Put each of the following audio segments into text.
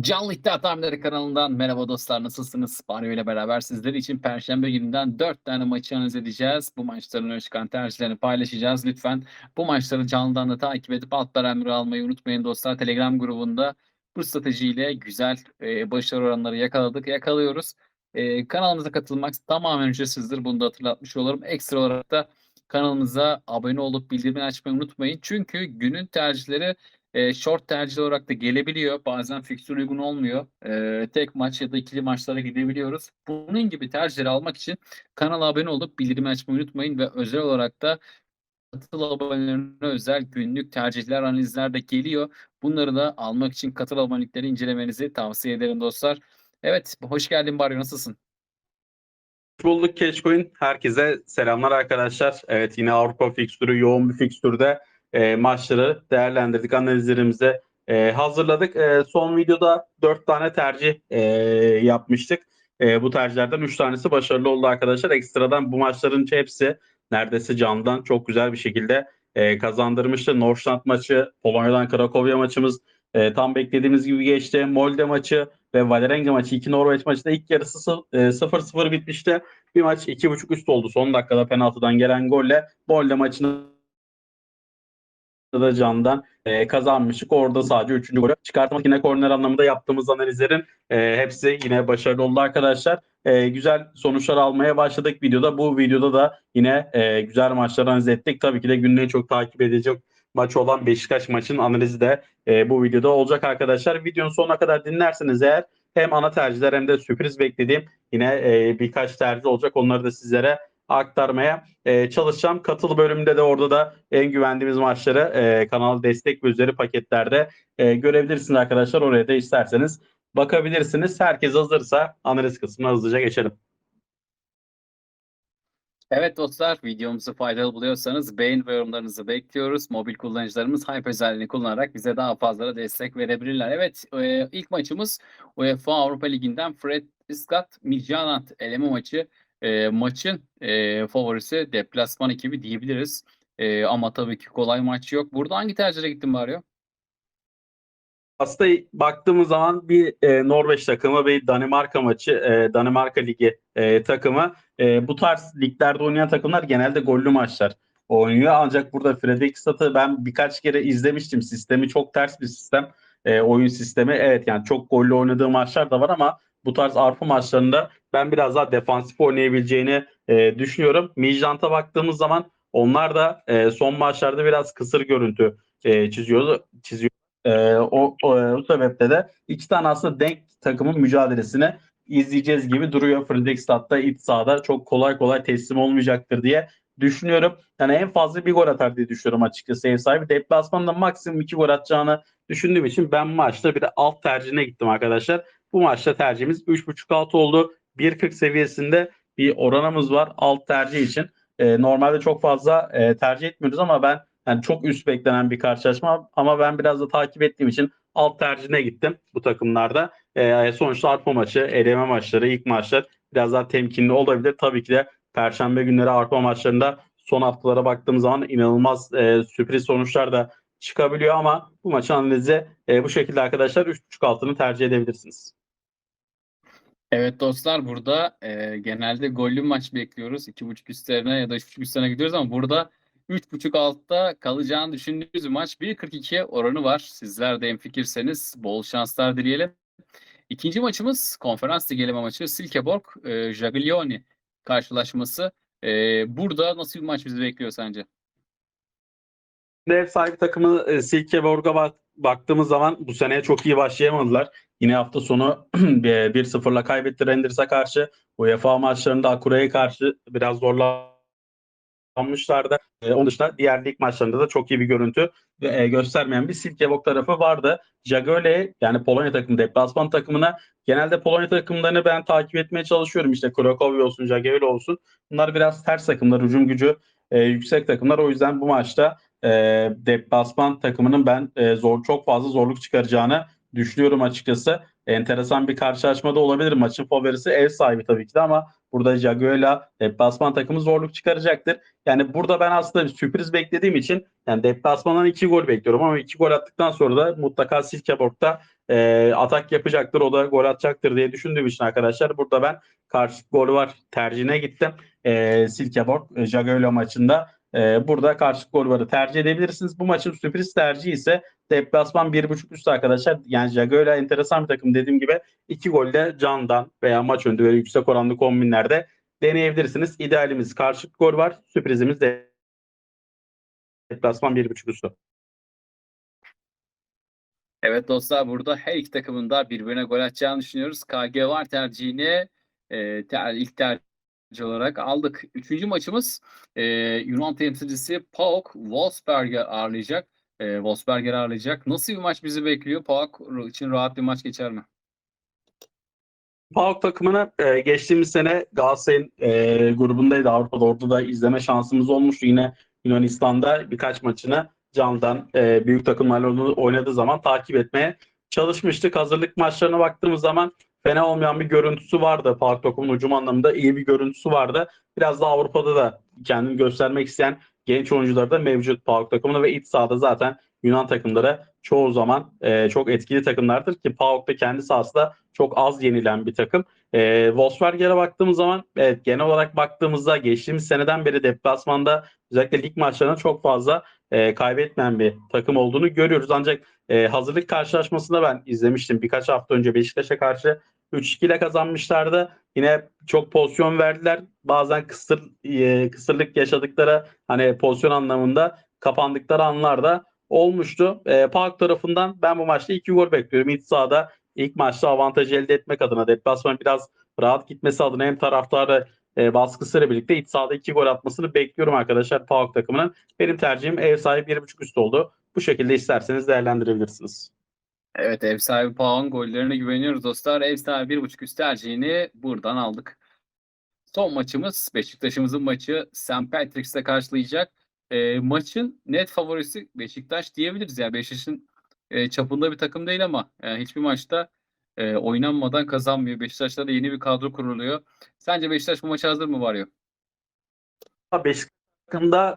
Canlı İddia Tahminleri kanalından merhaba dostlar nasılsınız? Banyo ile beraber sizler için Perşembe gününden 4 tane maçı analiz edeceğiz. Bu maçların öne çıkan tercihlerini paylaşacağız. Lütfen bu maçları canlıdan da takip edip altlar emri almayı unutmayın dostlar. Telegram grubunda bu stratejiyle güzel e, başarı oranları yakaladık, yakalıyoruz. E, kanalımıza katılmak tamamen ücretsizdir. Bunu da hatırlatmış olurum. Ekstra olarak da kanalımıza abone olup bildirimleri açmayı unutmayın. Çünkü günün tercihleri e, short tercih olarak da gelebiliyor. Bazen fikstür uygun olmuyor. E, tek maç ya da ikili maçlara gidebiliyoruz. Bunun gibi tercihleri almak için kanala abone olup bildirimi açmayı unutmayın ve özel olarak da katıl abonelerine özel günlük tercihler, analizler de geliyor. Bunları da almak için katıl abonelikleri incelemenizi tavsiye ederim dostlar. Evet, hoş geldin Barrio, nasılsın? Bulduk Keşkoyun. Herkese selamlar arkadaşlar. Evet yine Avrupa fikstürü yoğun bir fikstürde e, maçları değerlendirdik. Analizlerimize e, hazırladık. E, son videoda 4 tane tercih e, yapmıştık. E, bu tercihlerden 3 tanesi başarılı oldu arkadaşlar. Ekstradan bu maçların hepsi neredeyse candan çok güzel bir şekilde e, kazandırmıştı. Northland maçı, Polonya'dan Krakowya maçımız e, tam beklediğimiz gibi geçti. Molde maçı ve Valerenga maçı, iki Norveç maçı da ilk yarısı 0-0 bitmişti. Bir maç 2.5 üst oldu son dakikada penaltıdan gelen golle. Molde maçını da Can'dan e, kazanmıştık. Orada sadece 3. golü çıkartmak yine korner anlamında yaptığımız analizlerin e, hepsi yine başarılı oldu arkadaşlar. E, güzel sonuçlar almaya başladık videoda. Bu videoda da yine e, güzel maçlar analiz ettik. Tabii ki de günleri çok takip edecek maç olan Beşiktaş maçının analizi de e, bu videoda olacak arkadaşlar. Videonun sonuna kadar dinlerseniz eğer hem ana tercihler hem de sürpriz beklediğim yine e, birkaç tercih olacak. Onları da sizlere aktarmaya e, çalışacağım. Katıl bölümünde de orada da en güvendiğimiz maçları e, kanal destek ve üzeri paketlerde e, görebilirsiniz arkadaşlar. Oraya da isterseniz bakabilirsiniz. Herkes hazırsa analiz kısmına hızlıca geçelim. Evet dostlar videomuzu faydalı buluyorsanız beğen ve yorumlarınızı bekliyoruz. Mobil kullanıcılarımız Hype özelliğini kullanarak bize daha fazla destek verebilirler. Evet e, ilk maçımız UEFA Avrupa Ligi'nden Fred Scott Midtjylland eleme maçı. E, maçın e, favorisi deplasman ekibi diyebiliriz. E, ama tabii ki kolay maç yok. Burada hangi tercihe gittin Mario? Aslında baktığımız zaman bir e, Norveç takımı ve Danimarka maçı, e, Danimarka Ligi e, takımı. E, bu tarz liglerde oynayan takımlar genelde gollü maçlar oynuyor. Ancak burada Fredrikstad'ı ben birkaç kere izlemiştim. Sistemi çok ters bir sistem. E, oyun sistemi. Evet yani çok gollü oynadığı maçlar da var ama bu tarz Avrupa maçlarında ben biraz daha defansif oynayabileceğini e, düşünüyorum. Mijant'a baktığımız zaman onlar da e, son maçlarda biraz kısır görüntü e, çiziyordu. çiziyor. E, o, o, o sebeple de iki tane aslında denk takımın mücadelesini izleyeceğiz gibi duruyor. Fredrikstad'da iç sahada çok kolay kolay teslim olmayacaktır diye düşünüyorum. Yani en fazla bir gol atar diye düşünüyorum açıkçası ev sahibi. Deplasmanda maksimum iki gol atacağını düşündüğüm için ben maçta bir de alt tercihine gittim arkadaşlar. Bu maçta tercihimiz 3.5 alt oldu. 1.40 seviyesinde bir oranımız var alt tercih için. E, normalde çok fazla e, tercih etmiyoruz ama ben yani çok üst beklenen bir karşılaşma ama ben biraz da takip ettiğim için alt tercihine gittim bu takımlarda. E, sonuçta Avrupa maçı, eleme maçları, ilk maçlar biraz daha temkinli olabilir. Tabii ki de Perşembe günleri Avrupa maçlarında son haftalara baktığımız zaman inanılmaz e, sürpriz sonuçlar da çıkabiliyor ama bu maçın analizi e, bu şekilde arkadaşlar 3.5 altını tercih edebilirsiniz. Evet dostlar burada e, genelde gollü maç bekliyoruz. 2.5 üstlerine ya da 3.5 üstlerine gidiyoruz ama burada 3.5 altta kalacağını düşündüğümüz maç 1.42 oranı var. Sizler de hemfikirseniz bol şanslar dileyelim. İkinci maçımız konferans ligi eleme maçı Silkeborg e, Jagielloni karşılaşması. E, burada nasıl bir maç bizi bekliyor sence? Ev sahibi takımı Silkeborg'a baktığımız zaman bu seneye çok iyi başlayamadılar. Yine hafta sonu 1-0'la kaybetti Rangers'a karşı. UEFA maçlarında Akura'ya karşı biraz zorlanmışlardı. E, onun dışında diğer lig maçlarında da çok iyi bir görüntü e, göstermeyen bir Silkeborg tarafı vardı. Jagole yani Polonya takımı deplasman takımına genelde Polonya takımlarını ben takip etmeye çalışıyorum. İşte Cracovia olsun, Jagole olsun. Bunlar biraz ters takımlar, hücum gücü e, yüksek takımlar. O yüzden bu maçta e, deplasman takımının ben e, zor çok fazla zorluk çıkaracağını düşünüyorum açıkçası. enteresan bir karşılaşma da olabilir. Maçın favorisi ev sahibi tabii ki de ama burada Jaguar'la deplasman takımı zorluk çıkaracaktır. Yani burada ben aslında bir sürpriz beklediğim için yani deplasmandan iki gol bekliyorum ama iki gol attıktan sonra da mutlaka Silkeborg'da e, atak yapacaktır. O da gol atacaktır diye düşündüğüm için arkadaşlar burada ben karşı gol var tercihine gittim. E, Silkeborg e, Jagiello maçında e, burada karşı gol varı tercih edebilirsiniz. Bu maçın sürpriz tercihi ise deplasman 1.5 üstü arkadaşlar. Yani Jagiello enteresan bir takım dediğim gibi iki golde candan veya maç önünde böyle yüksek oranlı kombinlerde deneyebilirsiniz. İdealimiz karşı gol var. Sürprizimiz de deplasman 1.5 üstü. Evet dostlar burada her iki takımın da birbirine gol atacağını düşünüyoruz. KG var tercihini e, ter, ilk tercih olarak aldık. Üçüncü maçımız e, Yunan temsilcisi PAOK Wolfsberg'e ağırlayacak. E, Wolfsberg'e ağırlayacak. Nasıl bir maç bizi bekliyor? PAOK için rahat bir maç geçer mi? PAOK takımını e, geçtiğimiz sene Galatasaray'ın e, grubundaydı Avrupa'da. Orada da izleme şansımız olmuştu. Yine Yunanistan'da birkaç maçını candan e, büyük takımlarla oynadığı zaman takip etmeye çalışmıştık. Hazırlık maçlarına baktığımız zaman fena olmayan bir görüntüsü vardı. PAOK takımının hücum anlamında iyi bir görüntüsü vardı. Biraz da Avrupa'da da kendini göstermek isteyen genç oyuncular da mevcut PAOK takımında ve iç sahada zaten Yunan takımları çoğu zaman e, çok etkili takımlardır ki PAOK da kendi sahasında çok az yenilen bir takım. E, Wolfsberger'e baktığımız zaman evet genel olarak baktığımızda geçtiğimiz seneden beri deplasmanda özellikle lig maçlarına çok fazla e, kaybetmeyen bir takım olduğunu görüyoruz. Ancak e, hazırlık karşılaşmasında ben izlemiştim birkaç hafta önce Beşiktaş'a karşı 3-2 ile kazanmışlardı. Yine çok pozisyon verdiler. Bazen kısır e, kısırlık yaşadıkları hani pozisyon anlamında kapandıkları anlar da olmuştu. E, PAOK tarafından ben bu maçta 2 gol bekliyorum. İç sahada ilk maçta avantajı elde etmek adına deplasman biraz rahat gitmesi adına hem taraftarı e, baskısıyla birlikte iç sahada 2 gol atmasını bekliyorum arkadaşlar PAOK takımının. Benim tercihim ev sahibi 1.5 üst oldu. Bu şekilde isterseniz değerlendirebilirsiniz. Evet ev sahibi PAOK'un gollerine güveniyoruz dostlar. Ev sahibi 1.5 üst tercihini buradan aldık. Son maçımız Beşiktaş'ımızın maçı St. Patrick's'te karşılayacak. E, maçın net favorisi Beşiktaş diyebiliriz. Yani Beşiktaş'ın e, çapında bir takım değil ama e, hiçbir maçta e, oynanmadan kazanmıyor. Beşiktaş'ta da yeni bir kadro kuruluyor. Sence Beşiktaş bu maça hazır mı varıyor? Beşiktaş takımda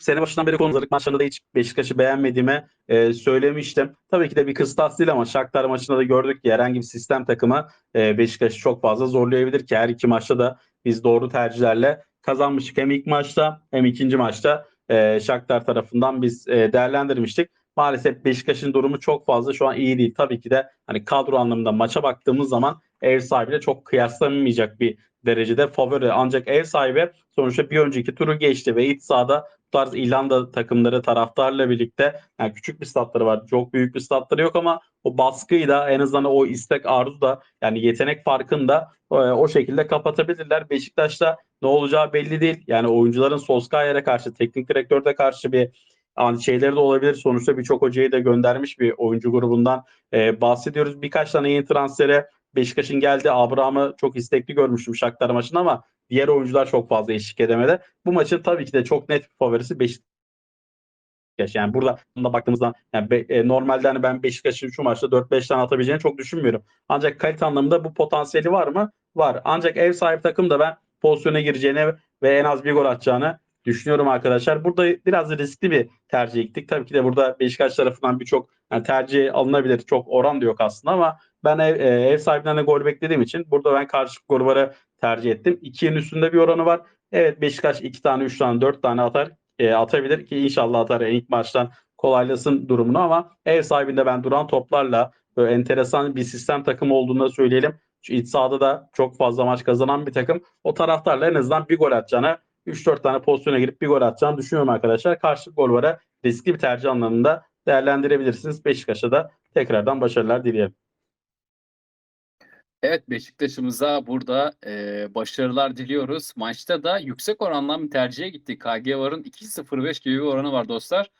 sene başından beri konuştuk maçlarında da hiç Beşiktaş'ı beğenmediğimi e, söylemiştim. Tabii ki de bir kıstas değil ama Shakhtar maçında da gördük ki herhangi bir sistem takımı e, Beşiktaş'ı çok fazla zorlayabilir ki her iki maçta da biz doğru tercihlerle kazanmıştık. Hem ilk maçta hem ikinci maçta e, Shakhtar tarafından biz e, değerlendirmiştik. Maalesef Beşiktaş'ın durumu çok fazla şu an iyi değil. Tabii ki de hani kadro anlamında maça baktığımız zaman ev sahibiyle çok kıyaslanamayacak bir derecede favori. Ancak ev sahibi sonuçta bir önceki turu geçti ve iç sahada tarz İrlanda takımları taraftarla birlikte yani küçük bir statları var. Çok büyük bir statları yok ama o baskıyı da en azından o istek arzu da yani yetenek farkını da e, o şekilde kapatabilirler. Beşiktaş'ta ne olacağı belli değil. Yani oyuncuların Solskjaer'e karşı, teknik direktörde karşı bir yani şeyleri de olabilir. Sonuçta birçok hocayı da göndermiş bir oyuncu grubundan e, bahsediyoruz. Birkaç tane yeni transfere Beşiktaş'ın geldi. Abraham'ı çok istekli görmüştüm Shakhtar maçında ama diğer oyuncular çok fazla eşlik edemedi. Bu maçın tabii ki de çok net bir favorisi Beşiktaş. Yani burada da baktığımızda yani be, e, normalde hani ben Beşiktaş'ın şu maçta 4-5 tane atabileceğini çok düşünmüyorum. Ancak kalite anlamında bu potansiyeli var mı? Var. Ancak ev sahibi takım da ben pozisyona gireceğini ve en az bir gol atacağını düşünüyorum arkadaşlar. Burada biraz riskli bir tercih gittik. Tabii ki de burada Beşiktaş tarafından birçok yani tercih alınabilir. Çok oran da yok aslında ama ben ev, e, ev sahibinden de gol beklediğim için burada ben karşı golları tercih ettim. 2'nin üstünde bir oranı var. Evet Beşiktaş 2 tane, 3 tane, 4 tane atar. E, atabilir ki inşallah atar yani ilk maçtan kolaylasın durumunu ama ev sahibinde ben duran toplarla böyle enteresan bir sistem takımı olduğunu da söyleyelim. Şu iç sahada da çok fazla maç kazanan bir takım. O taraftarla en azından bir gol atacağını 3-4 tane pozisyona girip bir gol atacağını düşünüyorum arkadaşlar. Karşı gol riskli bir tercih anlamında değerlendirebilirsiniz. Beşiktaş'a da tekrardan başarılar dileyelim. Evet Beşiktaş'ımıza burada e, başarılar diliyoruz. Maçta da yüksek orandan bir tercihe gittik. KG Var'ın 2.05 gibi bir oranı var dostlar.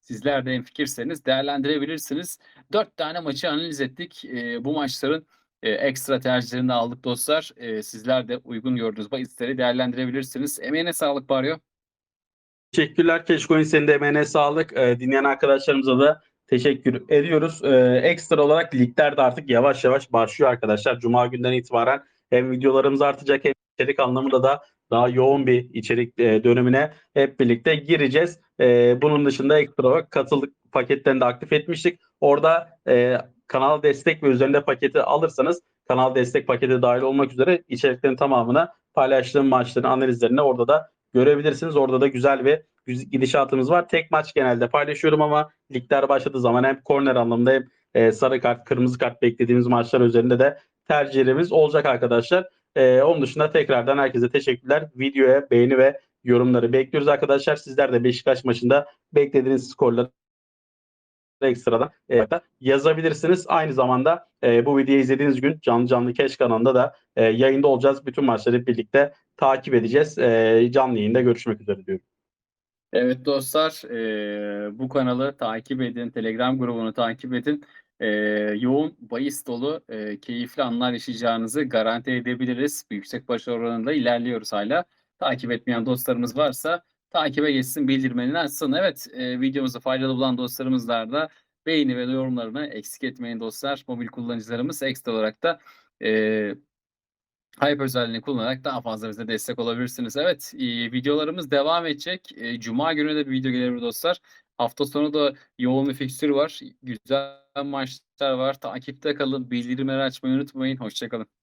Sizler de hemfikirseniz değerlendirebilirsiniz. 4 tane maçı analiz ettik. E, bu maçların e, ekstra tercihlerini aldık dostlar. E, sizler de uygun gördüğünüz bahisleri değerlendirebilirsiniz. Emeğine sağlık Baryo. Teşekkürler Keşkoyun senin de emeğine sağlık. Ee, dinleyen arkadaşlarımıza da teşekkür ediyoruz. Ee, ekstra olarak ligler de artık yavaş yavaş başlıyor arkadaşlar. Cuma günden itibaren hem videolarımız artacak hem içerik anlamında da daha yoğun bir içerik e, dönemine hep birlikte gireceğiz. E, bunun dışında ekstra olarak katıldık paketlerini de aktif etmiştik. Orada e, kanal destek ve üzerinde paketi alırsanız kanal destek paketi dahil olmak üzere içeriklerin tamamını paylaştığım maçların analizlerini orada da görebilirsiniz. Orada da güzel bir gidişatımız var. Tek maç genelde paylaşıyorum ama ligler başladığı zaman hem korner anlamında hem e, sarı kart, kırmızı kart beklediğimiz maçlar üzerinde de tercihlerimiz olacak arkadaşlar. E, onun dışında tekrardan herkese teşekkürler. Videoya beğeni ve yorumları bekliyoruz arkadaşlar. Sizler de Beşiktaş maçında beklediğiniz skorları ekstradan e, yazabilirsiniz. Aynı zamanda e, bu videoyu izlediğiniz gün canlı canlı Keş kanalında da e, yayında olacağız. Bütün maçları birlikte takip edeceğiz. E, canlı yayında görüşmek üzere diyorum. Evet dostlar, eee, bu kanalı takip edin, Telegram grubunu takip edin. Eee, yoğun, bahis dolu, eee, keyifli anlar yaşayacağınızı garanti edebiliriz. Yüksek başarı oranında ilerliyoruz hala. Takip etmeyen dostlarımız varsa takibe geçsin, bildirmeni açsın. Evet, eee, videomuza faydalı bulan dostlarımızlar da beğeni ve yorumlarını eksik etmeyin dostlar. Mobil kullanıcılarımız ekstra olarak da eee Hype özelliğini kullanarak daha fazla bize destek olabilirsiniz. Evet, e, videolarımız devam edecek. E, Cuma günü de bir video gelebilir dostlar. Hafta sonu da yoğun bir fikstür var. Güzel maçlar var. Takipte kalın. Bildirimleri açmayı unutmayın. Hoşçakalın.